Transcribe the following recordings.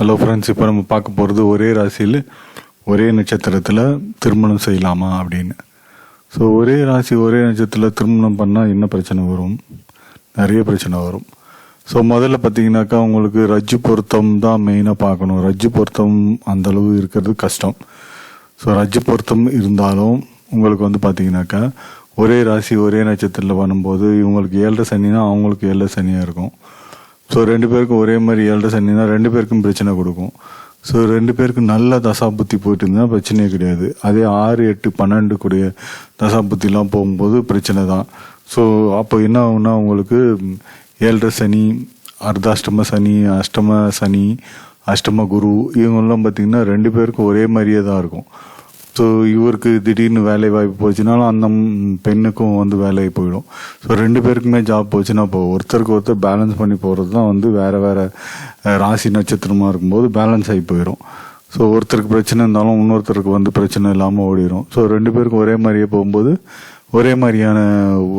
Hello friends இப்போ நம்ம பார்க்க போகிறது ஒரே ராசியில் ஒரே நட்சத்திரத்தில் திருமணம் செய்யலாமா அப்படின்னு. ஸோ ஒரே ராசி ஒரே நட்சத்திரத்தில் திருமணம் பண்ணால் என்ன பிரச்சனை வரும்? நிறைய பிரச்சனை வரும். ஸோ முதல்ல பார்த்தீங்கன்னாக்கா உங்களுக்கு ரஜ்ஜு பொருத்தம் தான் மெயினாக பார்க்கணும். ரஜ்ஜு பொருத்தம் அந்த அளவு இருக்கிறது கஷ்டம். ஸோ ரஜ்ஜு பொருத்தம் இருந்தாலும் உங்களுக்கு வந்து பார்த்தீங்கன்னாக்கா ஒரே ராசி ஒரே நட்சத்திரத்தில் பண்ணும்போது இவங்களுக்கு ஏழரை சனினா அவங்களுக்கு ஏழரை சனியாக இருக்கும். ஸோ ரெண்டு பேருக்கும் ஒரே மாதிரி ஏழரை சனினா ரெண்டு பேருக்கும் பிரச்சனை கொடுக்கும். ஸோ ரெண்டு பேருக்கும் நல்ல தசாபுத்தி போயிட்டு இருந்தால் பிரச்சனையே கிடையாது. அதே ஆறு எட்டு பன்னெண்டு கூடிய தசாபுத்திலாம் போகும்போது பிரச்சனை தான். ஸோ அப்போ என்ன ஆகுனா உங்களுக்கு ஏழரை சனி அர்த்தாஷ்டம சனி அஷ்டம சனி அஷ்டம குரு இவங்கெல்லாம் பார்த்தீங்கன்னா ரெண்டு பேருக்கும் ஒரே மாதிரியே தான் இருக்கும். ஸோ இவருக்கு திடீர்னு வேலை வாய்ப்பு போச்சுனாலும் அந்த பெண்ணுக்கும் வந்து வேலை போயிடும். ஸோ ரெண்டு பேருக்குமே ஜாப் போச்சுன்னா இப்போ ஒருத்தருக்கு ஒருத்தர் பேலன்ஸ் பண்ணி போகிறது தான் வந்து வேறு வேறு ராசி நட்சத்திரமாக இருக்கும்போது பேலன்ஸ் ஆகி போயிடும் ஸோ ஒருத்தருக்கு பிரச்சனை இருந்தாலும் இன்னொருத்தருக்கு வந்து பிரச்சனை இல்லாமல் ஓடிடும் ஸோ ரெண்டு பேருக்கும் ஒரே மாதிரியே போகும்போது ஒரே மாதிரியான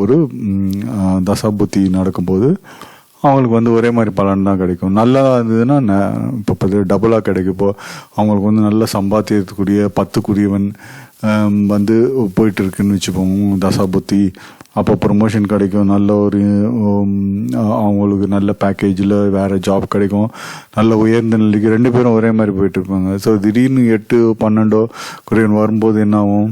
ஒரு தசாபுத்தி நடக்கும்போது அவங்களுக்கு வந்து ஒரே மாதிரி பலன் தான் கிடைக்கும். நல்லா இருந்ததுன்னா இப்போ பத்து டபுளாக கிடைக்கும் இப்போ அவங்களுக்கு வந்து நல்ல சம்பாத்தியத்துக்குரிய பத்துக்குரியவன் வந்து போயிட்டு இருக்குன்னு வச்சுப்போம் தசாபுத்தி அப்போ ப்ரொமோஷன் கிடைக்கும். நல்ல ஒரு அவங்களுக்கு நல்ல பேக்கேஜில் வேறு ஜாப் கிடைக்கும். நல்ல உயர்ந்த நிலைக்கு ரெண்டு பேரும் ஒரே மாதிரி போயிட்டு இருப்பாங்க ஸோ திடீர்னு எட்டு பன்னெண்டோ குறையன் வரும்போது என்ன ஆகும்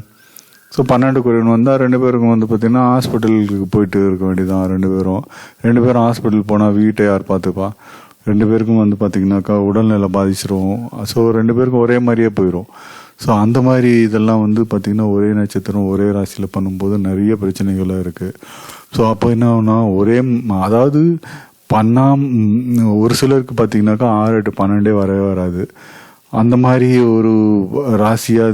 ஸோ பன்னெண்டு குறைவன் வந்தால் ரெண்டு பேருக்கும் வந்து பார்த்திங்கன்னா ஹாஸ்பிட்டலுக்கு போயிட்டு இருக்க வேண்டியதான் ரெண்டு பேரும். ரெண்டு பேரும் ஹாஸ்பிட்டல் போனால் வீட்டை யார் பார்த்துப்பா? ரெண்டு பேருக்கும் வந்து பார்த்திங்கனாக்கா உடல்நிலை பாதிச்சிரும். ஸோ ரெண்டு பேருக்கும் ஒரே மாதிரியே போயிடும் ஸோ அந்த மாதிரி இதெல்லாம் வந்து பார்த்திங்கன்னா ஒரே நட்சத்திரம் ஒரே ராசியில் பண்ணும்போது நிறைய பிரச்சனைகளாக இருக்குது ஸோ அப்போ என்ன ஆகுனா ஒரே அதாவது பண்ணாம் ஒரு சிலருக்கு பார்த்தீங்கன்னாக்கா ஆறு எட்டு பன்னெண்டே வரவே வராது. அந்த மாதிரி ஒரு ராசியா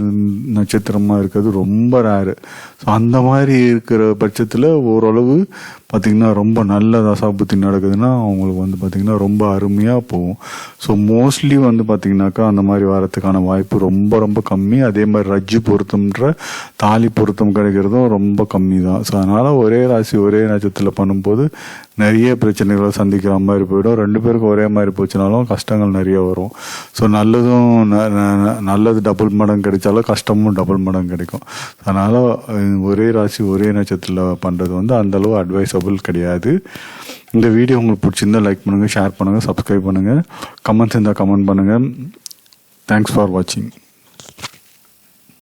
நட்சத்திரமா இருக்கிறது ரொம்ப ரேரு ஸோ அந்த மாதிரி இருக்கிற பட்சத்தில் ஓரளவு பார்த்திங்கன்னா ரொம்ப நல்ல தசாபுத்தி நடக்குதுன்னா அவங்களுக்கு வந்து பார்த்திங்கன்னா ரொம்ப அருமையாக போகும். ஸோ மோஸ்ட்லி வந்து பார்த்திங்கனாக்கா அந்த மாதிரி வரத்துக்கான வாய்ப்பு ரொம்ப ரொம்ப கம்மி. அதே மாதிரி ரஜ்ஜு பொருத்தம்ன்ற தாலி பொருத்தம் கிடைக்கிறதும் ரொம்ப கம்மி தான் ஸோ அதனால் ஒரே ராசி ஒரே நட்சத்திரத்தில் பண்ணும்போது நிறைய பிரச்சனைகளை சந்திக்கிற மாதிரி போயிடும். ரெண்டு பேருக்கும் ஒரே மாதிரி போச்சுனாலும் கஷ்டங்கள் நிறைய வரும். ஸோ நல்லதும் ந- ந- நல்லது டபுள் மடங்கு கிடைச்சாலும் கஷ்டமும் டபுள் மடங்கு கிடைக்கும். அதனால் ஒரே ராசி ஒரே நட்சத்திரத்தில் பண்ணுறது வந்து அந்தளவு அட்வைசபிள் கிடையாது. இந்த வீடியோ உங்களுக்கு பிடிச்சிருந்தா லைக் பண்ணுங்கள் ஷேர் பண்ணுங்கள் சப்ஸ்கிரைப் பண்ணுங்கள் கமெண்ட்ஸ் இருந்தால் கமெண்ட் பண்ணுங்கள் தேங்க்ஸ் ஃபார் வாட்சிங்